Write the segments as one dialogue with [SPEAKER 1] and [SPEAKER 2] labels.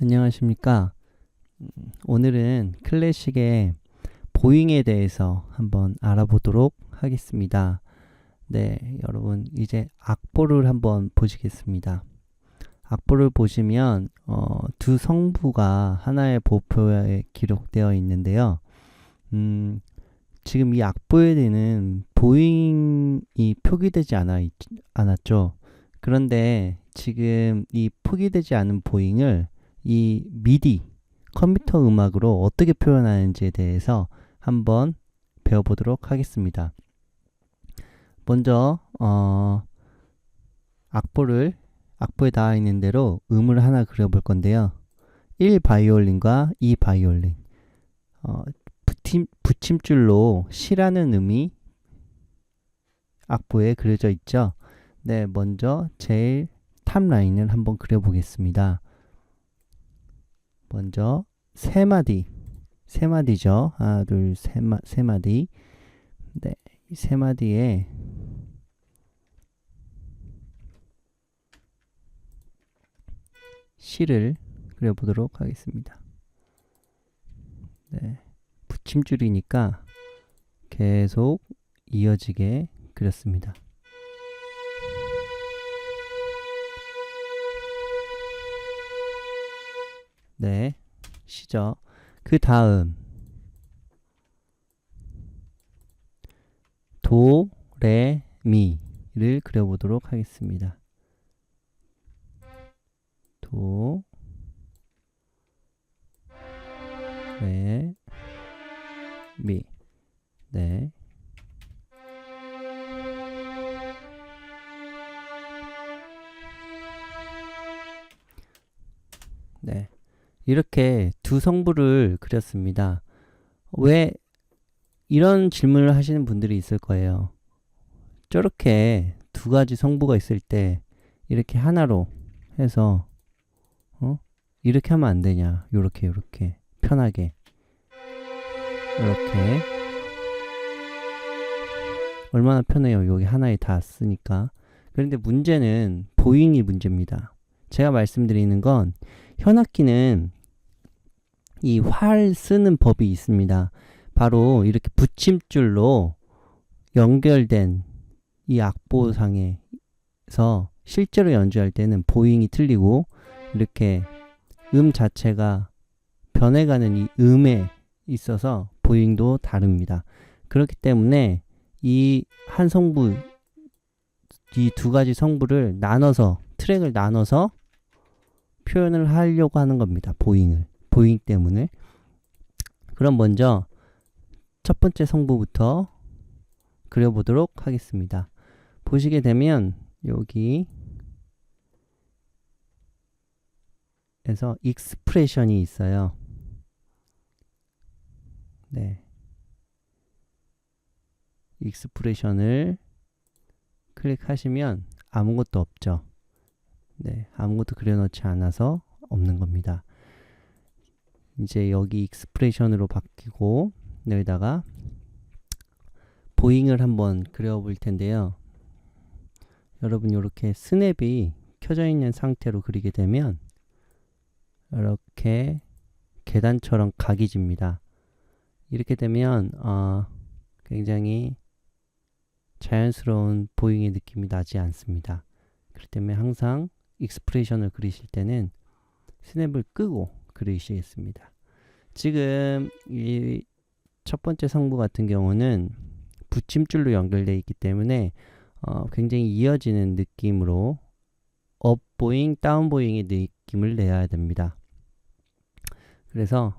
[SPEAKER 1] 안녕하십니까. 음, 오늘은 클래식의 보잉에 대해서 한번 알아보도록 하겠습니다. 네, 여러분, 이제 악보를 한번 보시겠습니다. 악보를 보시면, 어, 두 성부가 하나의 보표에 기록되어 있는데요. 음, 지금 이 악보에는 보잉이 표기되지 않아, 있, 않았죠. 그런데 지금 이 표기되지 않은 보잉을 이 미디 컴퓨터 음악으로 어떻게 표현하는지에 대해서 한번 배워보도록 하겠습니다. 먼저 어, 악보를 악보에 나와 있는 대로 음을 하나 그려볼 건데요. 1 바이올린과 2 바이올린 어, 붙임, 붙임줄로 시라는 음이 악보에 그려져 있죠. 네, 먼저 제일 탑 라인을 한번 그려보겠습니다. 먼저 세 마디 세 마디죠. 하나 둘 세 마, 세 마디 네, 이세 마디에 시를 그려보도록 하겠습니다. 네, 붙임줄이니까 계속 이어지게 그렸습니다. 네, 시죠. 그 다음 도, 레, 미를 그려보도록 하겠습니다. 도, 레, 미. 네. 네. 이렇게 두 성부를 그렸습니다. 왜 이런 질문을 하시는 분들이 있을 거예요. 저렇게 두 가지 성부가 있을 때 이렇게 하나로 해서 어? 이렇게 하면 안 되냐? 요렇게 요렇게 편하게 이렇게 얼마나 편해요. 여기 하나에 다 쓰니까. 그런데 문제는 보잉이 문제입니다. 제가 말씀드리는 건 현악기는 이 활 쓰는 법이 있습니다. 바로 이렇게 붙임줄로 연결된 이 악보상에서 실제로 연주할 때는 보잉이 틀리고 이렇게 음 자체가 변해가는 이 음에 있어서 보잉도 다릅니다. 그렇기 때문에 이 한 성부 이두 가지 성부를 나눠서 트랙을 나눠서 표현을 하려고 하는 겁니다. 보잉을. 보잉 때문에. 그럼 먼저 첫 번째 성부부터 그려보도록 하겠습니다. 보시게 되면 여기 에서 익스프레션이 있어요. 네. 익스프레션을 클릭하시면 아무것도 없죠. 네, 아무것도 그려놓지 않아서 없는 겁니다. 이제 여기 익스프레션으로 바뀌고 여기다가 보잉을 한번 그려볼 텐데요. 여러분 이렇게 스냅이 켜져 있는 상태로 그리게 되면 이렇게 계단처럼 각이 집니다. 이렇게 되면 어, 굉장히 자연스러운 보잉의 느낌이 나지 않습니다. 그렇기 때문에 항상 익스프레션을 그리실 때는 스냅을 끄고 그리시겠습니다. 지금 이 첫 번째 성부 같은 경우는 붙임줄로 연결되어 있기 때문에 어, 굉장히 이어지는 느낌으로 업 보잉, 다운 보잉의 느낌을 내야 됩니다. 그래서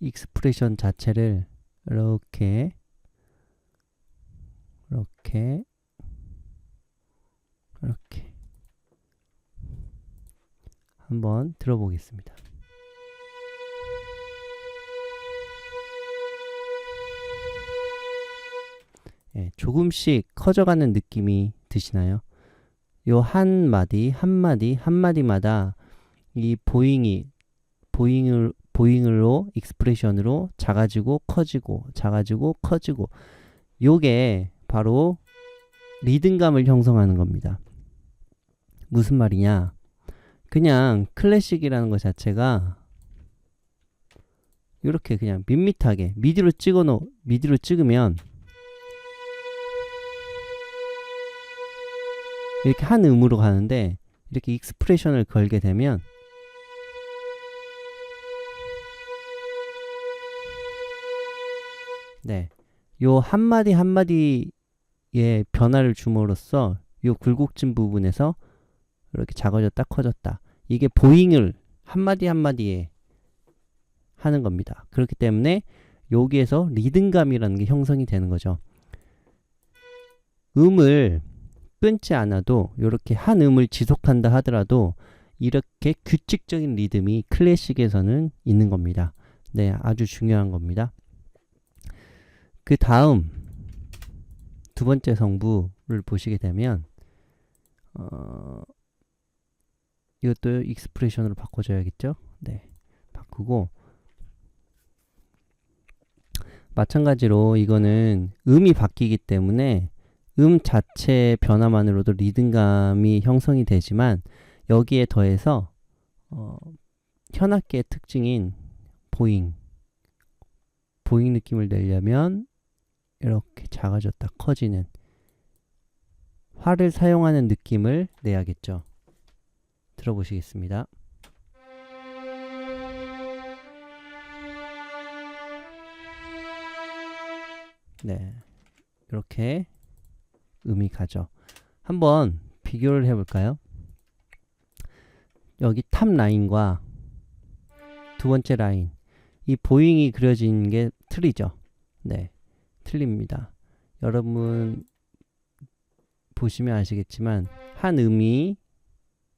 [SPEAKER 1] 익스프레션 자체를 이렇게 이렇게 이렇게 한번 들어보겠습니다. 예, 조금씩 커져가는 느낌이 드시나요? 요 한 마디 한 마디 한 마디마다 이 보잉이 보잉을 보잉으로 익스프레션으로 작아지고 커지고 작아지고 커지고 요게 바로 리듬감을 형성하는 겁니다. 무슨 말이냐? 그냥 클래식이라는 것 자체가 이렇게 그냥 밋밋하게 미디로 찍어 놓 미디로 찍으면 이렇게 한 음으로 가는데 이렇게 익스프레션을 걸게 되면 네. 요 한마디 한마디의 변화를 줌으로써 요 굴곡진 부분에서 이렇게 작아졌다 커졌다. 이게 보잉을 한마디 한마디에 하는 겁니다. 그렇기 때문에 여기에서 리듬감이라는 게 형성이 되는 거죠. 음을 끊지 않아도 이렇게 한 음을 지속한다 하더라도 이렇게 규칙적인 리듬이 클래식에서는 있는 겁니다. 네, 아주 중요한 겁니다. 그 다음 두 번째 성부를 보시게 되면 어, 이것도 익스프레션으로 바꿔줘야겠죠? 네, 바꾸고 마찬가지로 이거는 음이 바뀌기 때문에 음 자체 변화만으로도 리듬감이 형성이 되지만 여기에 더해서 어, 현악기의 특징인 보잉 보잉 느낌을 내려면 이렇게 작아졌다 커지는 활을 사용하는 느낌을 내야겠죠. 들어보시겠습니다. 네. 이렇게 음이 가죠. 한번 비교를 해볼까요? 여기 탑 라인과 두 번째 라인 이 보잉이 그려진 게 틀리죠. 네, 틀립니다. 여러분 보시면 아시겠지만 한 음이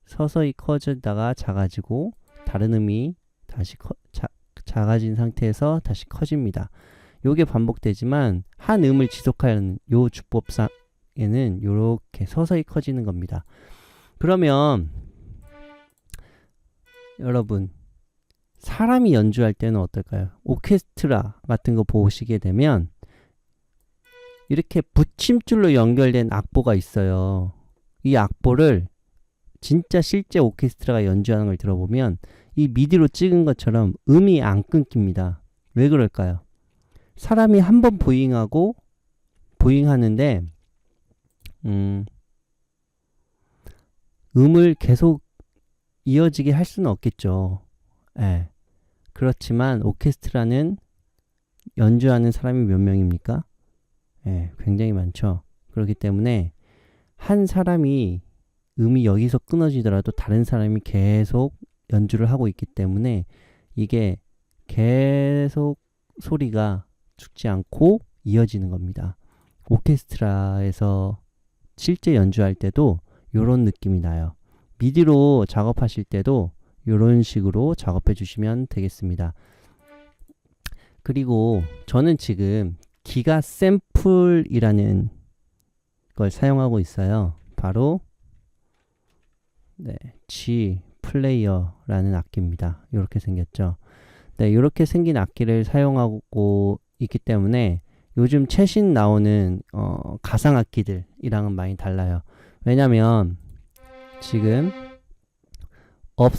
[SPEAKER 1] 서서히 커지다가 작아지고 다른 음이 다시 커, 자, 작아진 상태에서 다시 커집니다. 요게 반복되지만 한 음을 지속하는 요 주법상에는 요렇게 서서히 커지는 겁니다. 그러면 여러분 사람이 연주할 때는 어떨까요? 오케스트라 같은 거 보시게 되면 이렇게 붙임줄로 연결된 악보가 있어요. 이 악보를 진짜 실제 오케스트라가 연주하는 걸 들어보면 이 미디로 찍은 것처럼 음이 안 끊깁니다. 왜 그럴까요? 사람이 한 번 보잉하고 보잉하는데 음, 음을 계속 이어지게 할 수는 없겠죠. 예. 그렇지만 오케스트라는 연주하는 사람이 몇 명입니까? 예, 굉장히 많죠. 그렇기 때문에 한 사람이 음이 여기서 끊어지더라도 다른 사람이 계속 연주를 하고 있기 때문에 이게 계속 소리가 죽지 않고 이어지는 겁니다. 오케스트라에서 실제 연주할 때도 이런 느낌이 나요. 미디로 작업하실 때도 이런 식으로 작업해 주시면 되겠습니다. 그리고 저는 지금 기가 샘플이라는 걸 사용하고 있어요. 바로 네, G 플레이어라는 악기입니다. 이렇게 생겼죠. 네, 이렇게 생긴 악기를 사용하고 있기 때문에 요즘 최신 나오는 어, 가상 악기들이랑은 많이 달라요. 왜냐면 지금 업,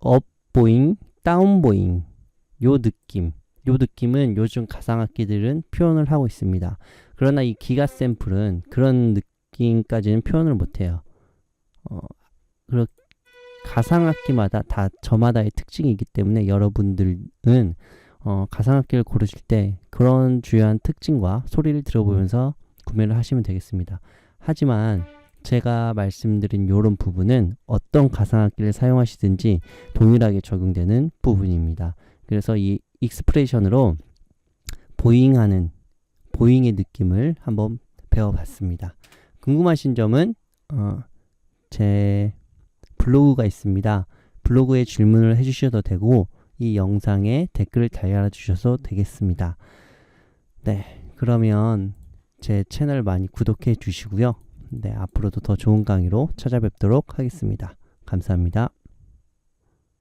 [SPEAKER 1] 업 보잉, 다운 보잉 요 느낌 요 느낌은 요즘 가상 악기들은 표현을 하고 있습니다. 그러나 이 기가 샘플은 그런 느낌까지는 표현을 못해요. 어, 그렇 가상 악기마다 다 저마다의 특징이기 때문에 여러분들은 어, 가상악기를 고르실 때 그런 주요한 특징과 소리를 들어보면서 구매를 하시면 되겠습니다. 하지만 제가 말씀드린 이런 부분은 어떤 가상악기를 사용하시든지 동일하게 적용되는 부분입니다. 그래서 이 익스프레션으로 보잉하는 보잉의 느낌을 한번 배워봤습니다. 궁금하신 점은 어, 제 블로그가 있습니다. 블로그에 질문을 해주셔도 되고 이 영상에 댓글을 달아주셔도 되겠습니다. 네, 그러면 제 채널 많이 구독해 주시고요. 네, 앞으로도 더 좋은 강의로 찾아뵙도록 하겠습니다. 감사합니다.